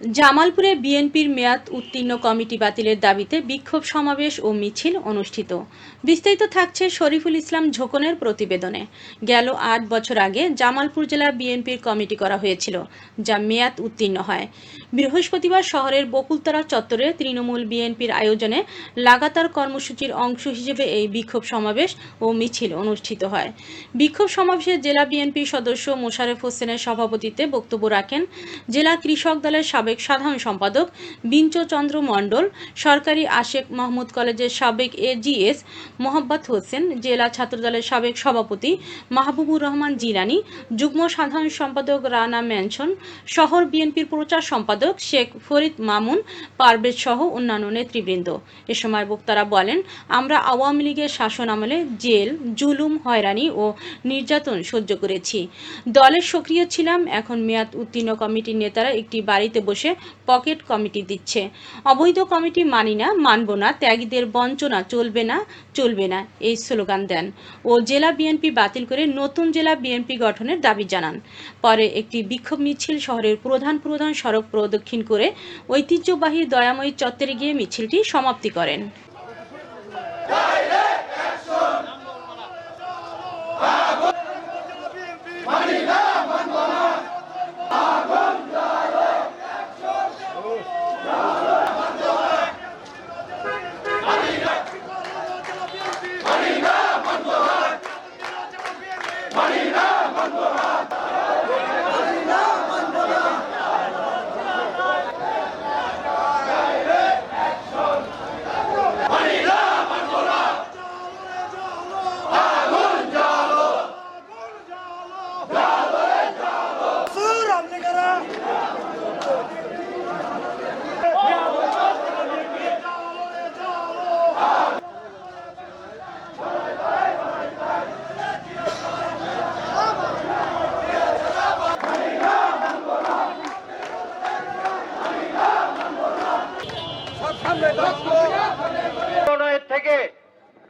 জামালপুরে বিএনপির মেয়াদ উত্তীর্ণ কমিটি বাতিলের দাবিতে বিক্ষোভ সমাবেশ ও মিছিল অনুষ্ঠিত। বিস্তারিত থাকছে শরীফুল ইসলাম ঝোকনের প্রতিবেদনে। গেল আট বছর আগে জামালপুর জেলা বিএনপির কমিটি করা হয়েছিল, যা মেয়াদ উত্তীর্ণ হয়। বৃহস্পতিবার শহরের বকুলতলা চত্বরে তৃণমূল বিএনপির আয়োজনে লাগাতার কর্মসূচির অংশ হিসেবে এই বিক্ষোভ সমাবেশ ও মিছিল অনুষ্ঠিত হয়। বিক্ষোভ সমাবেশে জেলা বিএনপির সদস্য মোশারেফ হোসেনের সভাপতিত্বে বক্তব্য রাখেন জেলা কৃষক দলের সাবেক সাধারণ সম্পাদক বিঞ্চচন্দ্র মণ্ডল, সরকারি আশেক মাহমুদ কলেজের সাবেক এজিএস মোহাম্মদ হোসেন, জেলা ছাত্রদলের সাবেক সভাপতি মাহবুবুর রহমান জিলানি, যুগ্ম সাধারণ সম্পাদক রানা ম্যানসন, শহর বিএনপির প্রচার সম্পাদক শেখ ফরিদ মামুন, পারভেজ সহ অন্যান্য নেতৃবৃন্দ। এ সময় বক্তারা বলেন, আমরা আওয়ামী লীগের শাসন আমলে জেল, জুলুম, হয়রানি ও নির্যাতন সহ্য করেছি। দলের সক্রিয় ছিলাম, এখন মেয়াদ উত্তীর্ণ কমিটির নেতারা একটি বাড়িতে বসে পকেট কমিটি দিচ্ছে। অবৈধ কমিটি মানি না, মানব না, ত্যাগীদের বঞ্চনা চলবে না চলবে না, এই স্লোগান দেন। ও জেলা বিএনপি বাতিল করে নতুন জেলা বিএনপি গঠনের দাবি জানান। পরে একটি বিক্ষোভ মিছিল শহরের প্রধান প্রধান সড়ক প্রদক্ষিণ করে ঐতিহ্যবাহী দয়াময়ী চত্বরে গিয়ে মিছিলটি সমাপ্তি করেন।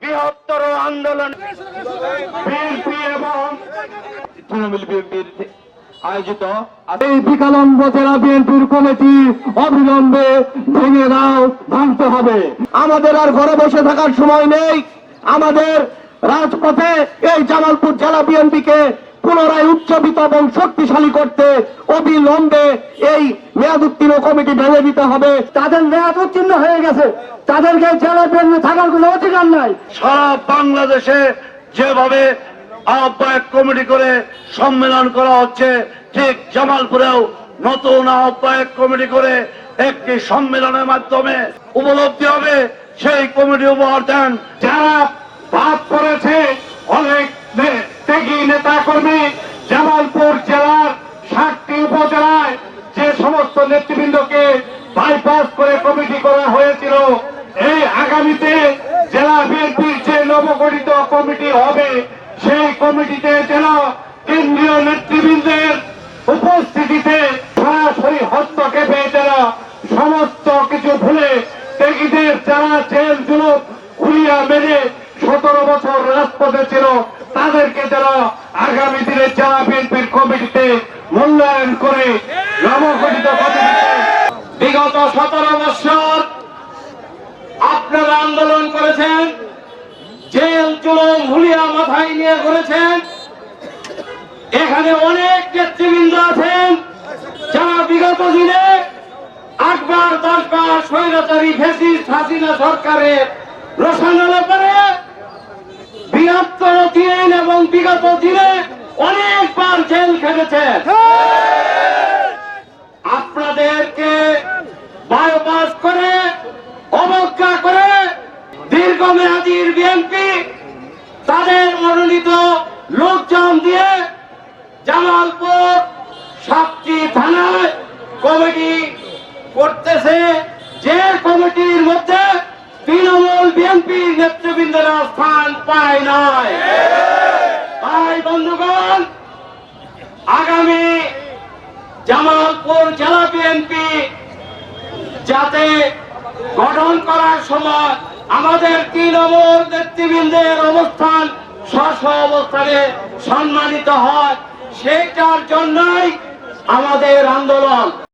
বৃহত্তর আন্দোলন। বিএনপি এবং তৃণমূল বিএনপির আয়োজিত এই বিকালম্ব জেলা বিএনপির কমিটি অবিলম্বে ভেঙে দাও ভাঙতে হবে। আমাদের আর ঘরে বসে থাকার সময় নেই। আমাদের রাজপথে এই জামালপুর জেলা বিএনপিকে পুনরায় উচ্চবিত এবং শক্তিশালী করতে অবিলম্বে এই মেয়াদ উত্তীর্ণ কমিটি ভেঙে দিতে হবে। তাদের মেয়াদ উত্তীর্ণ হয়ে গেছে। তাদেরকে জেলা বিএনপি থাকার কোনো অধিকার নাই। সারা বাংলাদেশে যেভাবে আহ্বায়ক কমিটি করে সম্মেলন করা হচ্ছে, ঠিক জামালপুরেও নতুন আহ্বায়ক কমিটি করে একটি সম্মেলনের মাধ্যমে উপলব্ধি হবে। সেই কমিটি উপহার দেন যারা ভাব করেছে অনেক নে- ত্যাগী নেতা কর্মী জামালপুর জেলার ষাটটি উপজেলায় যে সমস্ত নেতৃবৃন্দকে বাইপাস করে কমিটি করা হয়েছিল। এই আগামীতে জেলা বিএনপির যে নবগঠিত কমিটি হবে, সেই কমিটিতে যেন কেন্দ্রীয় নেতৃবৃন্দের উপস্থিতিতে সরাসরি হস্তক্ষেপে যারা সমস্ত কিছু ভুলে ত্যাগীদের যারা জেল, জুলুম খুলিয়া মেরে সতেরো বছর রাজপথে ছিল, তাদেরকে যারা আগামী দিনে জেলা বিএনপির কমিটিতে মূল্যায়ন করে নবগঠিত কমিটিতে বিগত সতেরো বছর আপনারা আন্দোলন করেছেন জেল জুলুম হুলিয়া মাথায় নিয়ে করেছেন এখানে অনেক নেতৃবৃন্দ আছেন যারা বিগত দিনে আটবার দশবার স্বৈরাচারী ফেসিস্ট হাসিনা সরকারের রসায়নের করে বৃহত্তর দিন এবং বিগত দিনে অনেকবার জেল খেটেছেন। আপনাদেরকে বায়োপাস করে দীর্ঘমেয়াদীর বিএনপি তাদের মনোনীত লোকজন দিয়ে জামালপুর সাতটি থানায় কমিটি করতেছে। যে কমিটির মধ্যে তৃণমূল বিএনপির নেতৃবৃন্দরা স্থান পায় নাই। তাই বন্ধুগণ, আগামী জামালপুর জেলা বিএনপি যাতে গঠন করার সময় আমাদের তৃণমূল নেতৃবৃন্দের অবস্থান স্ব অবস্থানে সম্মানিত হয়। সেইটার জন্যই আমাদের আন্দোলন।